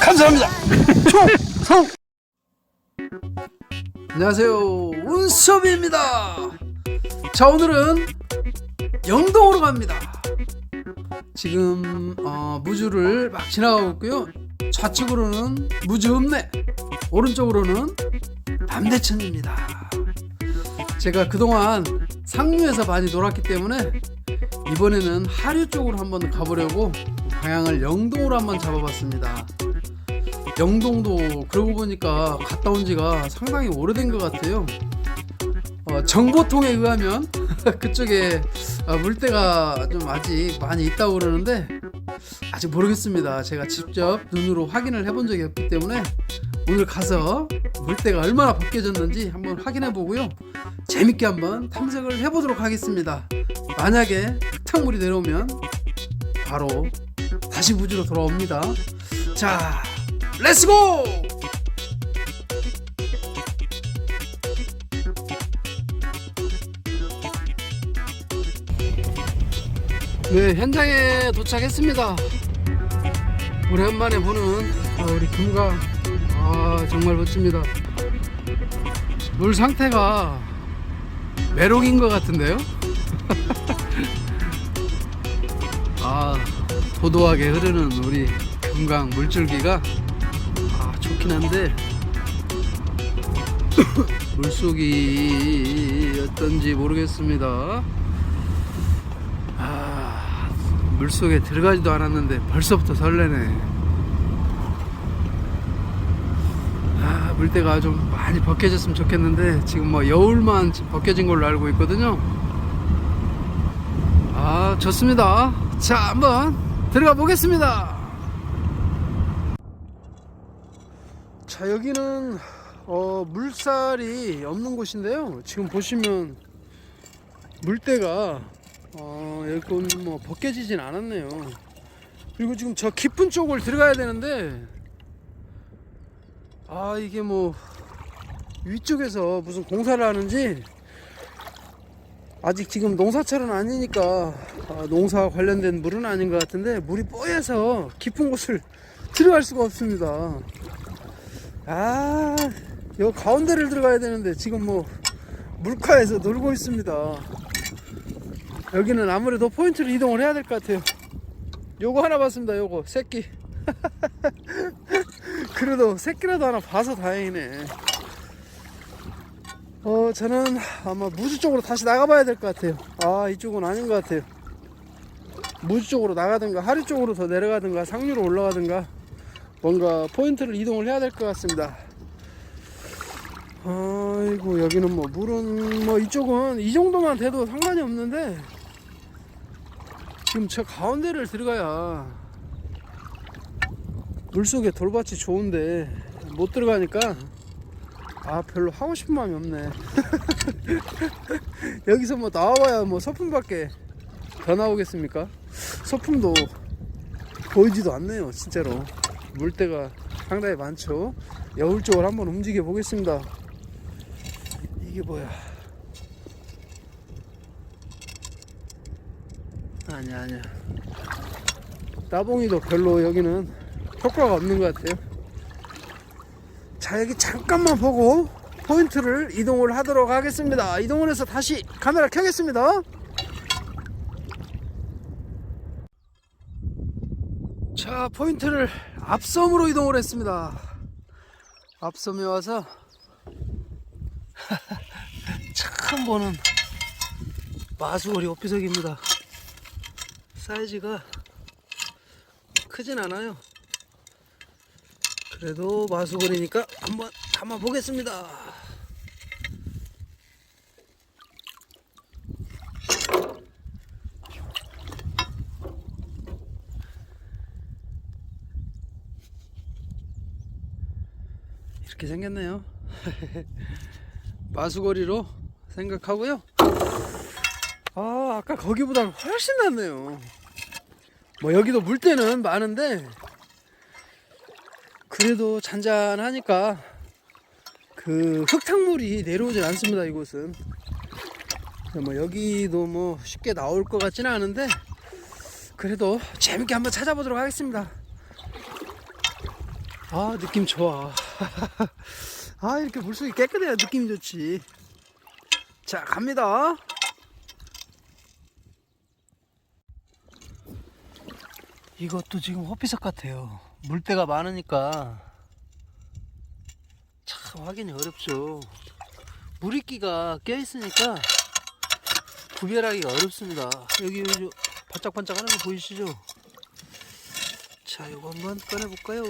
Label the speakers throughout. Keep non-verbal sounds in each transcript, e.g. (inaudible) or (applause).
Speaker 1: 감사합니다. 총성. 안녕하세요 운섭입니다. 자 오늘은 영동으로 갑니다. 지금 어, 무주를 막 지나가고 있고요. 좌측으로는 무주 읍내, 오른쪽으로는 남대천입니다. 제가 그동안 상류에서 많이 놀았기 때문에 이번에는 하류 쪽으로 한번 가보려고 방향을 영동으로 한번 잡아봤습니다. 영동도 그러고 보니까 갔다 온 지가 상당히 오래된 것 같아요. 어, 정보통에 의하면 (laughs) 그쪽에 어, 물때가 좀 아직 많이 있다고 그러는데 아직 모르겠습니다. 제가 직접 눈으로 확인을 해본 적이 없기 때문에 오늘 가서 물때가 얼마나 벗겨졌는지 한번 확인해 보고요. 재밌게 한번 탐색을 해보도록 하겠습니다. 만약에 흙탕물이 내려오면 바로 다시 무지로 돌아옵니다. 자, 렛츠고! 네, 현장에 도착했습니다. 오랜만에 보는 아, 우리 금강. 아, 정말 멋집니다. 물 상태가 메롱인 것 같은데요? (laughs) 아, 도도하게 흐르는 우리 금강 물줄기가 아, 좋긴 한데 (coughs) 물속이 어떤지 모르겠습니다. 아, 물속에 들어가지도 않았는데 벌써부터 설레네. 아, 물때가 좀 많이 벗겨졌으면 좋겠는데 지금 뭐 여울만 벗겨진 걸로 알고 있거든요. 아, 좋습니다. 자, 한번 들어가 보겠습니다. 자, 여기는 어, 물살이 없는 곳인데요. 지금 보시면 물때가 어, 여기 뭐 벗겨지진 않았네요. 그리고 지금 저 깊은 쪽을 들어가야 되는데 아 이게 뭐 위쪽에서 무슨 공사를 하는지 아직 지금 농사철은 아니니까 아, 농사 관련된 물은 아닌 것 같은데 물이 뽀여서 깊은 곳을 들어갈 수가 없습니다. 아, 여 가운데를 들어가야 되는데 지금 뭐 물가에서 놀고 있습니다. 여기는 아무래도 포인트를 이동을 해야 될 것 같아요. 요거 하나 봤습니다. 요거 새끼. (laughs) 그래도 새끼라도 하나 봐서 다행이네. 어, 저는 아마 무주 쪽으로 다시 나가봐야 될 것 같아요. 아, 이쪽은 아닌 것 같아요. 무주 쪽으로 나가든가, 하류 쪽으로 더 내려가든가, 상류로 올라가든가, 뭔가 포인트를 이동을 해야 될 것 같습니다. 아이고, 여기는 뭐, 물은 뭐, 이쪽은 이 정도만 돼도 상관이 없는데, 지금 저 가운데를 들어가야 물속에 돌밭이 좋은데, 못 들어가니까, 아 별로 하고 싶은 마음이 없네. (laughs) 여기서 뭐 나와봐야 뭐 소품밖에 더 나오겠습니까? 소품도 보이지도 않네요 진짜로. 물때가 상당히 많죠. 여울 쪽을 한번 움직여 보겠습니다. 이게 뭐야? 아니야 아니야. 따봉이도 별로 여기는 효과가 없는 것 같아요. 자 여기 잠깐만 보고 포인트를 이동을 하도록 하겠습니다. 이동을 해서 다시 카메라 켜겠습니다. 자 포인트를 앞섬으로 이동을 했습니다. 앞섬에 와서 (laughs) 처음 보는 마수거리 오피석입니다. 사이즈가 크진 않아요 그래도 마수거리니까 한번 담아 보겠습니다. 이렇게 생겼네요. (laughs) 마수거리로 생각하고요. 아, 아까 거기보다 훨씬 낫네요. 뭐 여기도 물때는 많은데 그래도 잔잔하니까 그 흙탕물이 내려오질 않습니다 이곳은 뭐 여기도 뭐 쉽게 나올 것 같지는 않은데 그래도 재밌게 한번 찾아보도록 하겠습니다. 아 느낌 좋아. (laughs) 아 이렇게 물속이 깨끗해야 느낌이 좋지. 자 갑니다. 이것도 지금 호피석 같아요. 물때가 많으니까 참 확인이 어렵죠. 물이끼가 껴있으니까 구별하기가 어렵습니다. 여기 여기 반짝반짝 하는 거 보이시죠? 자, 이거 한번 꺼내볼까요?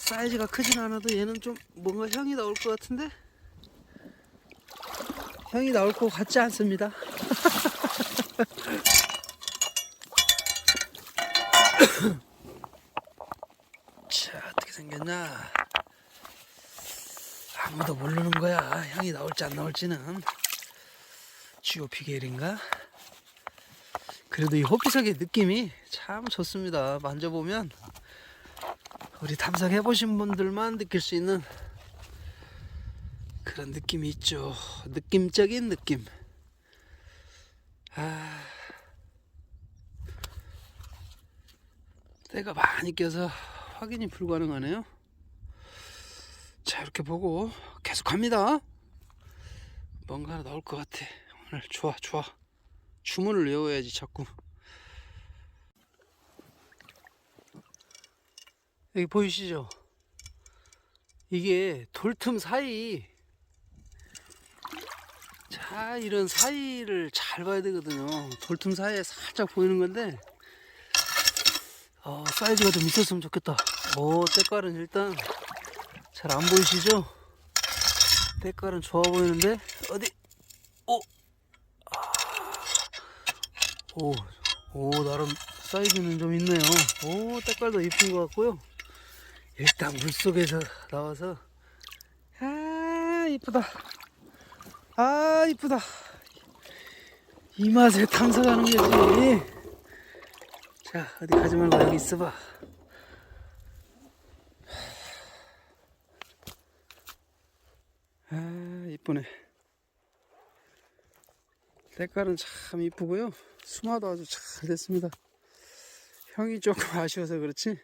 Speaker 1: 사이즈가 크진 않아도 얘는 좀 뭔가 향이 나올 것 같은데? 향이 나올 것 같지 않습니다. 자, 어떻게 생겼나? 아무도 모르는 거야. 향이 나올지 안 나올지는. GOP겔인가? 그래도 이 호피석의 느낌이 참 좋습니다. 만져보면 우리 탐색해보신 분들만 느낄 수 있는 그런 느낌이 있죠. 느낌적인 느낌. 아, 때가 많이 껴서 확인이 불가능하네요. 자, 이렇게 보고 계속 갑니다. 뭔가 하나 나올 것 같아. 오늘 좋아, 좋아. 주문을 외워야지, 자꾸. 여기 보이시죠? 이게 돌틈 사이, 자, 이런 사이를 잘 봐야 되거든요. 돌틈 사이에 살짝 보이는 건데, 어, 사이즈가 좀 있었으면 좋겠다. 오, 때깔은 일단 잘 안 보이시죠? 때깔은 좋아 보이는데 어디? 오, 아, 오, 오 나름 사이즈는 좀 있네요. 오, 때깔도 이쁜 것 같고요. 일단 물 속에서 나와서 아 이쁘다. 아 이쁘다. 이 맛에 탐색하는 거지. 자 어디 가지 말고 여기 있어봐. 아 이쁘네. 색깔은 참 이쁘고요. 수마도 아주 잘 됐습니다. 형이 조금 (laughs) 아쉬워서 그렇지?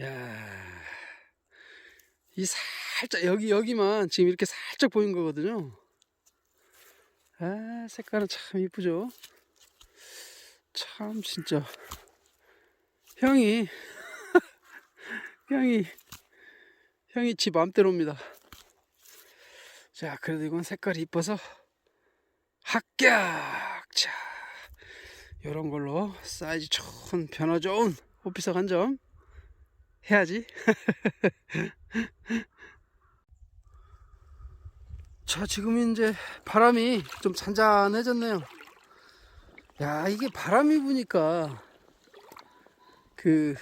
Speaker 1: 야이 살짝 여기 여기만 지금 이렇게 살짝 보인 거거든요. 아 색깔은 참 이쁘죠? 참 진짜. 형이 (laughs) 형이 형이 지 맘대로입니다 자, 그래도 이건 색깔이 이뻐서 합격! 자, 요런 걸로 사이즈 좋은, 변화 좋은 호피석 한 점 해야지. (laughs) 자, 지금 이제 바람이 좀 잔잔해졌네요. 야, 이게 바람이 부니까 그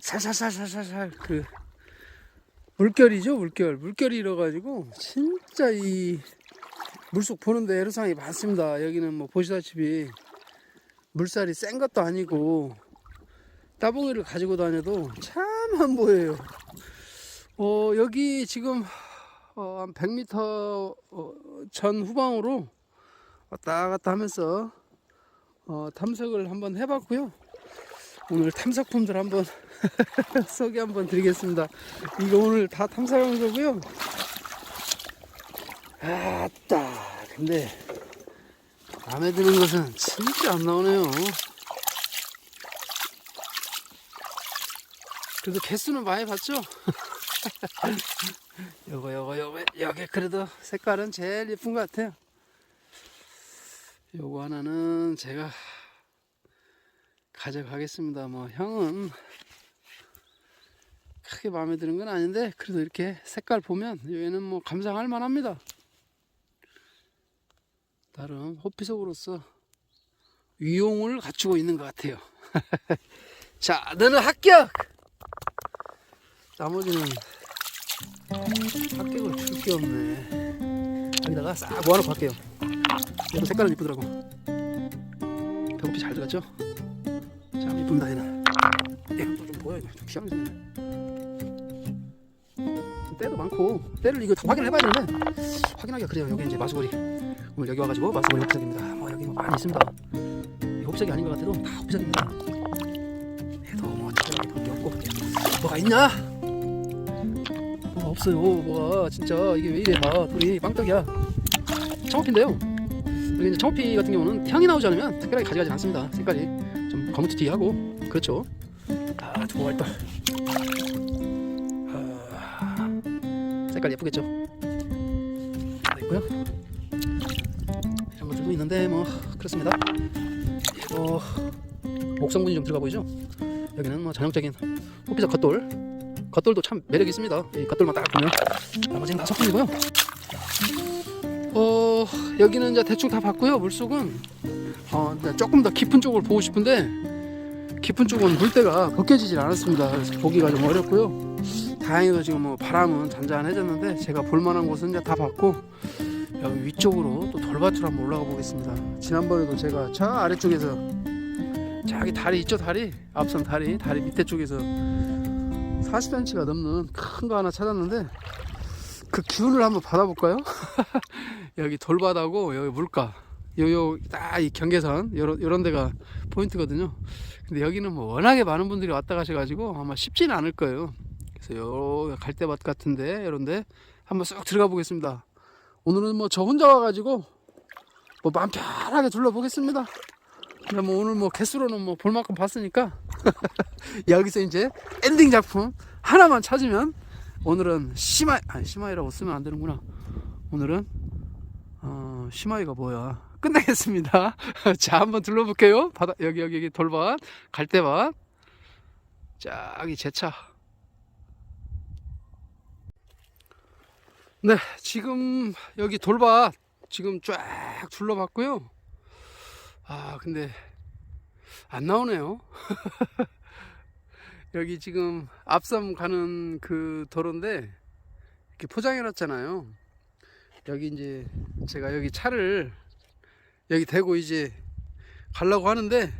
Speaker 1: 살살살살살살 그 물결이죠 물결. 물결이 일어가지고 진짜 이 물속 보는데 애로사항이 많습니다. 여기는 뭐 보시다시피 물살이 센 것도 아니고 따봉이를 가지고 다녀도 참 안 보여요. 어 여기 지금 어, 한 100m 어, 전 후방으로 왔다 갔다 하면서 어, 탐색을 한번 해봤고요 오늘 탐색품들 한번 (laughs) 소개 한번 드리겠습니다. 이거 오늘 다 탐사한 거고요. 아따, 근데 마음에 드는 것은 진짜 안 나오네요. 그래도 개수는 많이 봤죠? (laughs) 요거 요거 요거 여기 그래도 색깔은 제일 예쁜 것 같아요. 요거 하나는 제가 가져가겠습니다. 뭐 형은 크게 마음에 드는 건 아닌데 그래도 이렇게 색깔 보면 얘는 뭐 감상할 만합니다. 나름 호피석으로서 위용을 갖추고 있는 것 같아요. (laughs) 자, 너는 합격! 나머지는 합격을 줄 게 없네. 여기다가 싹 모아놓고 할게요. 얘도 색깔은 이쁘더라고. 배고피 잘 들어갔죠? 참 이쁩니다, 얘는. 얘는 좀 보여, 이거. 좀 희한하네. 때도 많고 때를 이거 다 확인을 해봐야 되는데. 확인하기가 그래요. 여기 이제 마수거리 오늘 여기 와가지고 마수거리 홉석입니다. 뭐 여기 뭐 많이 있습니다. 이 홉석이 아닌 것 같아도 다 홉석입니다. 해도 뭐 특별하게 없고 뭐가 있냐? 뭐가 없어요. 뭐가. 진짜 이게 왜 이래. 다 돌이 빵떡이야. 청어피인데요. 여기 이제 청어피 같은 경우는 향이 나오지 않으면 특별하게 가져가지 않습니다. 색깔이 좀 거무튀튀하고. 그렇죠. 아 두고 활동 아, 색깔 예쁘겠죠? 다 있고요. 이런 것들도 있는데 뭐 그렇습니다. 어, 목성분이 좀 들어가 보이죠? 여기는 뭐 전형적인 호피석 겉돌. 겉돌도 참 매력 있습니다. 이 겉돌만 딱 보면. 나머지는 다 석분이고요. 어 여기는 이제 대충 다 봤고요 물속은 조금 더 깊은 쪽을 보고 싶은데 깊은 쪽은 물때가 벗겨지질 않았습니다. 그래서 보기가 좀 어렵고요. 다행히도 지금 뭐 바람은 잔잔해졌는데 제가 볼만한 곳은 이제 다 봤고 여기 위쪽으로 또 돌밭으로 한번 올라가 보겠습니다. 지난번에도 제가 저 아래쪽에서 저기 다리 있죠 다리? 앞선 다리 다리 밑에 쪽에서 40cm가 넘는 큰 거 하나 찾았는데 그 기운을 한번 받아볼까요? (laughs) 여기 돌바다고 여기 물가 요요 딱 이 경계선 요런, 요런 데가 포인트거든요. 근데 여기는 뭐 워낙에 많은 분들이 왔다 가셔가지고 아마 쉽지는 않을 거예요. 그래서 요 갈대밭 같은데 요런데 한번 쑥 들어가 보겠습니다. 오늘은 뭐 저 혼자 와가지고 뭐 마음 편하게 둘러보겠습니다. 근데 뭐 오늘 뭐 개수로는 뭐 볼 만큼 봤으니까 (laughs) 여기서 이제 엔딩 작품 하나만 찾으면 오늘은 시마이 아니 시마이라고 쓰면 안 되는구나. 오늘은 어 시마이가 뭐야 끝내겠습니다. (laughs) 자 한번 둘러볼게요. 바다 여기 여기 여기 돌밭 갈대밭. 저기 제 차. 네 지금 여기 돌밭 지금 쫙 둘러봤고요. 아 근데 안 나오네요. (laughs) 여기 지금 앞섬 가는 그 도로인데 이렇게 포장해 놨잖아요. 여기 이제 제가 여기 차를 여기 대고 이제 가려고 하는데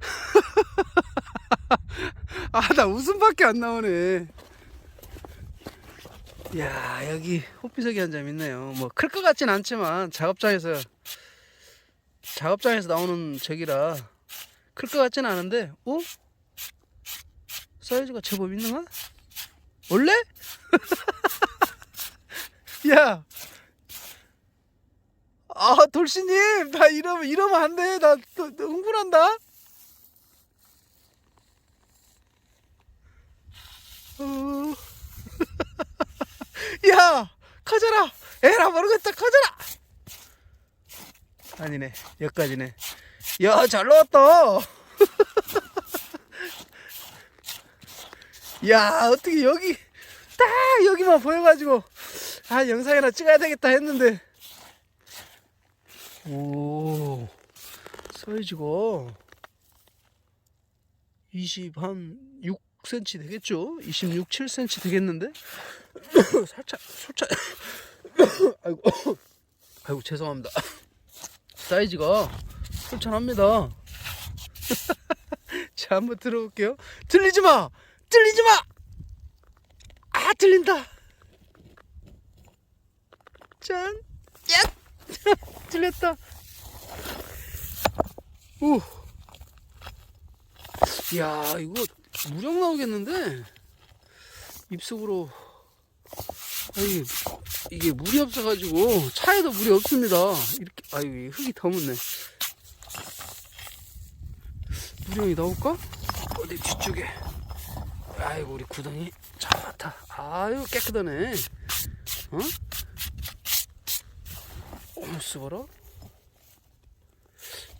Speaker 1: (laughs) 아 나 웃음밖에 안 나오네 야 여기 호피석이 한 점 있네요 뭐 클 것 같진 않지만 작업장에서 작업장에서 나오는 저기라 클 것 같진 않은데 어? 사이즈가 제법 있는가? 원래? (laughs) 야! 아, 돌씨님! 나 이러면, 이러면 안 돼. 나, 또, 또 흥분한다? 어... (laughs) 야! 커져라! 에라, 모르겠다, 커져라! 아니네, 여기까지네. 야, 잘 나왔다! (laughs) 야 어떻게 여기 딱 여기만 보여가지고 아 영상이나 찍어야 되겠다 했는데 오 사이즈가 20 한 6cm 되겠죠 26, 7cm 되겠는데 (coughs) 살짝 살짝 (coughs) 아이고 (coughs) 아이고 죄송합니다 사이즈가 솔찬합니다 (laughs) 자 한번 들어볼게요 들리지 마 들리지 마! 아, 들린다! 짠! 야! (laughs) 들렸다! 오! 야, 이거 무령 나오겠는데? 입속으로. 아니, 이게 물이 없어가지고, 차에도 물이 없습니다. 이렇게, 아유, 흙이 더 묻네. 무령이 나올까? 어디 뒤쪽에. 아이고 우리 구덩이 좋다 아유 깨끗하네 어? 어머 쓰봐라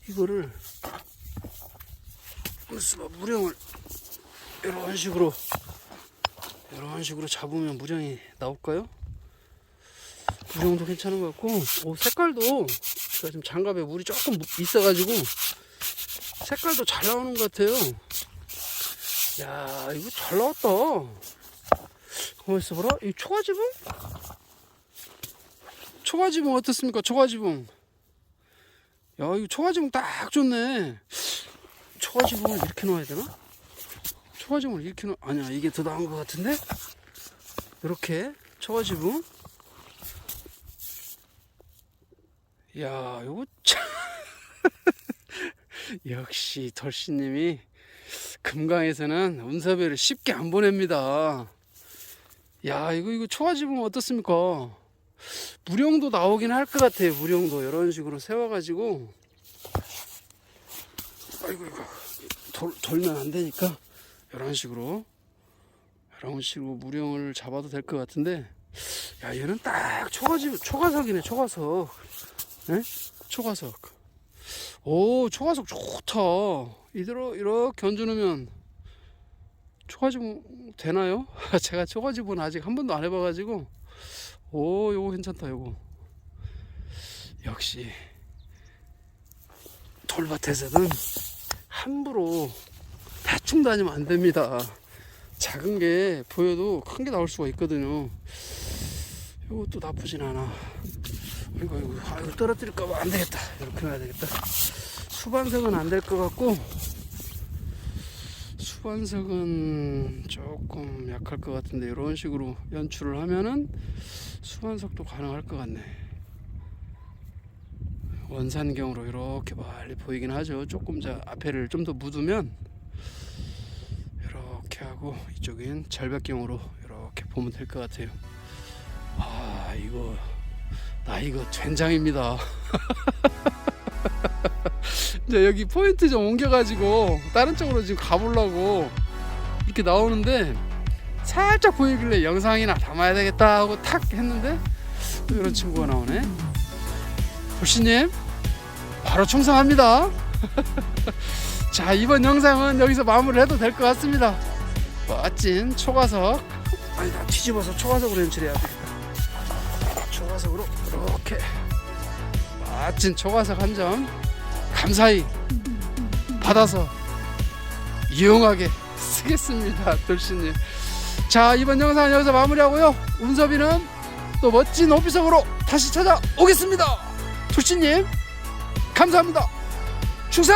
Speaker 1: 이거를 쓰봐 무령을 이런 식으로 이런 식으로 잡으면 무령이 나올까요? 무령도 괜찮은 것 같고 오 색깔도 제가 지금 장갑에 물이 조금 있어가지고 색깔도 잘 나오는 것 같아요 야 이거 잘 나왔다 가만 있어봐라 이 초가지붕? 초가지붕 어떻습니까 초가지붕 야 이거 초가지붕 딱 좋네 초가지붕을 이렇게 놓아야 되나? 초가지붕을 이렇게 놓 아니야 이게 더 나은 것 같은데 이렇게 초가지붕. 야, 요거 참. (laughs) 역시 덜씨님이 금강에서는 운섭이를 쉽게 안 보냅니다. 야, 이거 이거 초가지붕 어떻습니까? 무령도 나오긴 할 것 같아요. 무령도 이런 식으로 세워가지고. 아이고 이거 돌, 돌면 안 되니까 이런 식으로 이런 식으로 무령을 잡아도 될 것 같은데 야 얘는 딱 초가집 초가석이네 초가석 에? 초가석 오 초가석 좋다 이대로 이렇게 얹어놓으면 초가집 되나요? (laughs) 제가 초가집은 아직 한 번도 안 해봐가지고 오 요거 괜찮다 요거 역시 돌밭에서는 함부로 대충 다니면 안 됩니다. 작은 게 보여도 큰 게 나올 수가 있거든요. 이것도 나쁘진 않아. 이거 이거 아 이거 떨어뜨릴까봐 안 되겠다. 이렇게 해야 되겠다. 수반석은 안 될 것 같고 수반석은 조금 약할 것 같은데 이런 식으로 연출을 하면은 수반석도 가능할 것 같네. 원산경으로 이렇게 멀리 보이긴 하죠. 조금 자 앞에를 좀 더 묻으면 이렇게 하고 이쪽엔 절벽경으로 이렇게 보면 될 것 같아요. 아 이거 나 이거 된장입니다. (laughs) 이제 여기 포인트 좀 옮겨가지고 다른 쪽으로 지금 가보려고 이렇게 나오는데 살짝 보이길래 영상이나 담아야 되겠다 하고 탁 했는데 또 이런 친구가 나오네. 불씨님 바로 충성합니다. (laughs) 자 이번 영상은 여기서 마무리를 해도 될 것 같습니다. 멋진 초가석 아니 다 뒤집어서 초가석으로 연출해야 되겠다. 초가석으로 이렇게 멋진 초가석 한 점 감사히 받아서 유용하게 쓰겠습니다. 돌씨님. 자 이번 영상은 여기서 마무리하고요. 운섭이는 또 멋진 오피석으로 다시 찾아오겠습니다. 돌씨님 감사합니다. 충성!